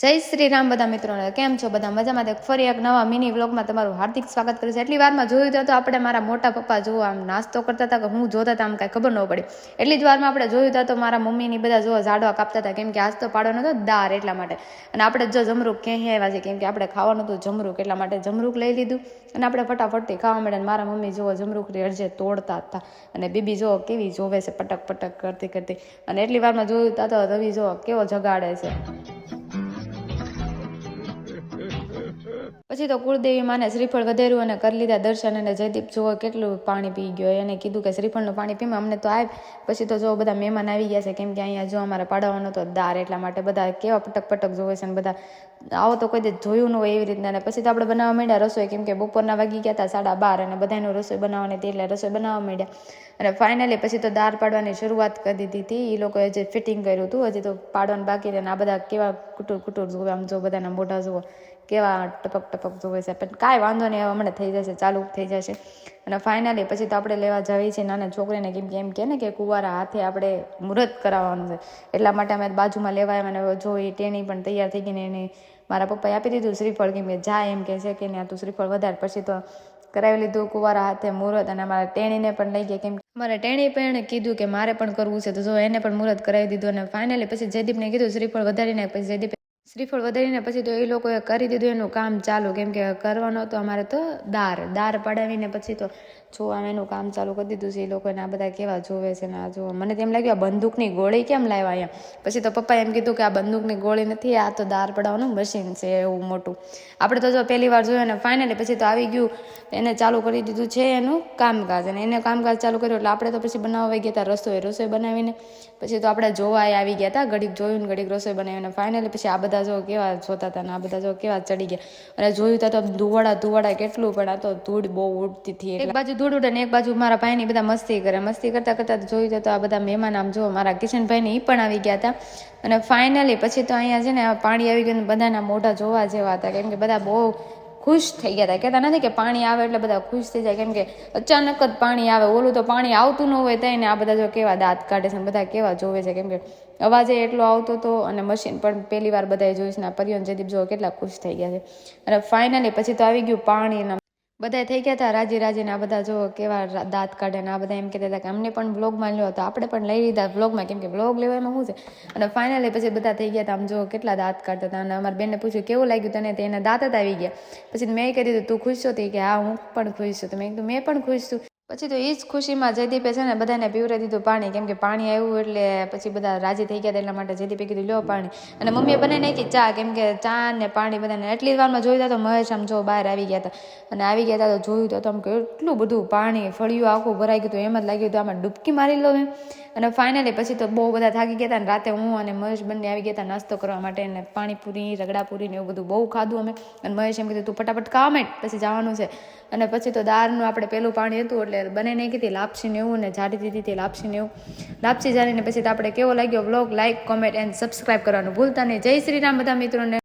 જય શ્રી રામ બધા મિત્રોને. કેમ છો બધા? મજામાં? ફરી એક નવા મિની વ્લોગમાં તમારું હાર્દિક સ્વાગત કરું છું. એટલી વારમાં જોયું હતું તો આપણે મારા મોટા પપ્પા જો આમ નાસ્તો કરતા હતા કે હું જોતા હતા આમ કાંઈ ખબર ન પડી. એટલી જ વારમાં આપણે જોયું હતું તો મારા મમ્મીની બધા જો ઝાડવા કાપતા હતા. કેમ કે આજ તો પાડવાનો હતો દાર એટલા માટે. અને આપણે જો જમરૂક ક્યાંય આવ્યા છે કેમ કે આપણે ખાવાનું હતું જમરૂક એટલા માટે જમરૂક લઈ લીધું. અને આપણે ફટાફટથી ખાવા માંડ્યા મારા મમ્મી જુઓ જમરૂકની અરજે તોડતા હતા. અને બીબી જો કેવી જોવે છે પટક પટક કરતી કરતી અને એટલી વારમાં જોયું હતા તો રવિ જો કેવો જગાડે છે. પછી તો કુળદેવી માને શ્રીફળ વધેરું અને કરી લીધા દર્શન અને જયદીપ, જુઓ કેટલું પાણી પી ગયો એને કીધું કે શ્રીફળનું પાણી પીમાં અમને તો આવ પછી તો જો બધા મહેમાન આવી ગયા છે, કેમ કે અહીંયા જો અમારે પાડવાનો તો દાર એટલા માટે બધા કેવા પટક પટક જોવે છે અને બધા. આવો તો કોઈ જોયું ન હોય એવી રીતના. અને પછી તો આપણે બનાવવા માંડ્યા રસોઈ, કેમ કે બપોરના વાગી ગયા હતા સાડા બાર અને બધાનું રસોઈ બનાવવાની હતી એટલે રસોઈ બનાવવા માંડ્યા. અને ફાઇનલી પછી તો દાર પાડવાની શરૂઆત કરી દીધી હતી. એ લોકોએ જે ફિટિંગ કર્યું હતું. હજી તો પાડવાનું બાકી અને આ બધા કેવા કુટુર કુટુર જોવે આમ જો બધાના મોઢા જુઓ. કેવા ટપક ટપક જોવે છે. પણ કાંઈ વાંધો નહીં હમણાં થઈ જશે, ચાલુ થઈ જશે. અને ફાઇનલી પછી તો આપણે લેવા જઈએ છીએ નાના છોકરીને કેમ કે એમ કે ને કે કુંવારા હાથે આપણે મુહૂર્ત કરાવવાનું છે. એટલા માટે અમે બાજુમાં લેવા આવ્યા અને જોઈ ટેણી પણ તૈયાર થઈ ગઈને એને મારા પપ્પાએ આપી દીધું શ્રીફળ, કેમ કે જાય એમ કે છે કે ને તું શ્રીફળ વધારે. પછી તો કરાવી લીધું કુંવારા હાથે મુહૂર્ત અને અમારા ટેણીને પણ લઈ ગયા. કેમ મારે ટેણી પણ કીધું કે મારે પણ કરવું છે, તો જો એને પણ મુહૂર્ત કરાવી દીધું અને ફાઇનલી પછી જયદીપને કીધું શ્રીફળ વધારીને, પછી જયદીપ શ્રીફળ વધારીને પછી તો એ લોકોએ કરી દીધું, એનું કામ ચાલુ. કેમ કે કરવાનો હતો અમારે તો દાર દાર પડાવીને પછી તો જોવાનું, એનું કામ ચાલુ કરી દીધું છે, એ લોકોને આ બધા કેવા જોવે છે ને આ જોવે. મને તેમ લાગ્યું આ બંદૂકની ગોળી કેમ લાવ્યા એમ પછી તો પપ્પાએ એમ કીધું કે આ બંદૂકની ગોળી નથી, આ તો દાર પડાવવાનું મશીન છે એવું મોટું. આપણે તો જો પહેલી વાર જોયું ને ફાઇનલી પછી તો આવી ગયું. એને ચાલુ કરી દીધું છે એનું કામકાજ અને એને કામકાજ ચાલુ કર્યું એટલે આપણે તો પછી બનાવવા ગયા હતા રસોઈ રસોઈ બનાવીને. પછી તો આપણે જોવા આવી ગયા હતા ઘડીક જોયું ને ઘડીક રસોઈ બનાવીને. ફાઇનલી પછી આ બધા જો કેવા જોતા હતા ને આ બધા જો કેવા ચડી ગયા. અને જોયું તો ધુવાડા ધુવાડા કેટલું પણ આ તો ધૂળ બહુ ઉડતી હતી. એક બાજુ ધૂળ ઉડે ને એક બાજુ મારા ભાઈની બધા મસ્તી કરે. મસ્તી કરતા કરતાં જોયું તો આ બધા મહેમાન આમ જો મારા કિશનભાઈને એ પણ આવી ગયા હતા. અને ફાઇનલી પછી તો અહીંયા છે ને પાણી આવી ગયું બધાના મોઢા જોવા જેવા હતા. કેમ કે બધા બહુ ખુશ થઈ ગયા હતા. કહેતા નથી કે પાણી આવે એટલે બધા ખુશ થઈ જાય. કેમ કે અચાનક જ પાણી આવે. ઓલું તો પાણી આવતું ન હોય તઈને આ બધા જો કેવા દાંત કાઢે છે બધા કેવા જોવે છે. કેમ કે અવાજે એટલો આવતો હતો અને મશીન પણ પહેલી વાર બધાએ જોઈશ ને પરિયન જયદીપ જો કેટલા ખુશ થઈ ગયા છે. અને ફાઇનલી પછી તો આવી ગયું પાણી ને બધા થઈ ગયા હતા રાજી રાજીને આ બધા જો કેવા દાંત કાઢે ને આ બધા એમ કહેતા હતા કે અમને પણ બ્લોગમાં લ્યો, તો આપણે પણ લઈ લીધા બ્લોગમાં કેમ કે બ્લોગ લેવામાં શું છે? અને ફાઇનલી પછી બધા થઈ ગયા હતા આમ જો કેટલા દાંત કાઢતા હતા અને અમારા બેનને પૂછ્યું, કેવું લાગ્યું તને? તેના દાંત જ આવી ગયા. પછી મેં કહી દીધું, તું ખુશ છો? તે કે, હા, હું પણ ખુશ છું. તો મેં કીધું, મેં પણ ખુશ છું. પછી તો એ જ ખુશીમાં જયદીપે છે ને બધાને પીવરાઈ દીધું પાણી. કેમ કે પાણી આવ્યું એટલે પછી બધા રાજી થઈ ગયા એટલા માટે જયદીપે કીધું લો પાણી. અને મમ્મીએ બનાવી નાખી ચા. કેમ કે ચા ને પાણી બધાને એટલી વારમાં જોયું હતા તો મહેશ આમ જો બહાર આવી ગયા હતા અને આવી ગયા હતા તો જોયું તો આમ કેટલું બધું પાણી ફળિયું આખું ભરાઈ ગયું હતું. એમ જ લાગ્યું હતું, આમાં ડૂબકી મારી લો એમ. અને ફાઇનલી પછી તો બહુ બધા થાકી ગયા હતા અને રાતે હું અને મહેશ બંને આવી ગયા હતા નાસ્તો કરવા માટે અને પાણીપુરી, રગડાપુરી ને એવું બધું બહુ ખાધું અમે. અને મહેશ એમ કીધું, તું ફટાફટ ખાવા પછી જવાનું છે. અને પછી તો દાળનું આપણે પહેલું પાણી હતું એટલે બને નહીં કીધી લાપસી ને એવું ને જાડી દીધી હતી લાપસી ને એવું. લાપસી જાણીને પછી તો આપણે કેવો લાગ્યો? Blog like comment and subscribe કરવાનું ભૂલતા નહીં. જય શ્રી રામ બધા મિત્રોને.